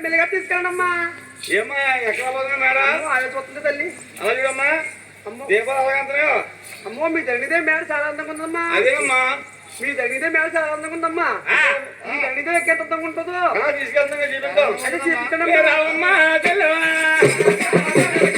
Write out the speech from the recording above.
మెల్లగా తీసుకెళ్ళండమ్మా ఏమ్మా ఎక్కడ పోతున్నా మేడం? అమ్మో, చూస్తుంది తల్లి. అలాగేమ్మా అమ్మో. దీపాలు అలాగంతనే అమ్మో మీ జరిగితే మేడ చాలా అందంగా ఉందమ్మా. అదేమ్మా? మీ జరిగితే మేడ చాలా అందంగా ఉందమ్మా. మీ జరిగితే ఎక్కేంత అందంగా ఉంటుందో? తీసుకెళ్తాం చూపిస్తాం అదే అది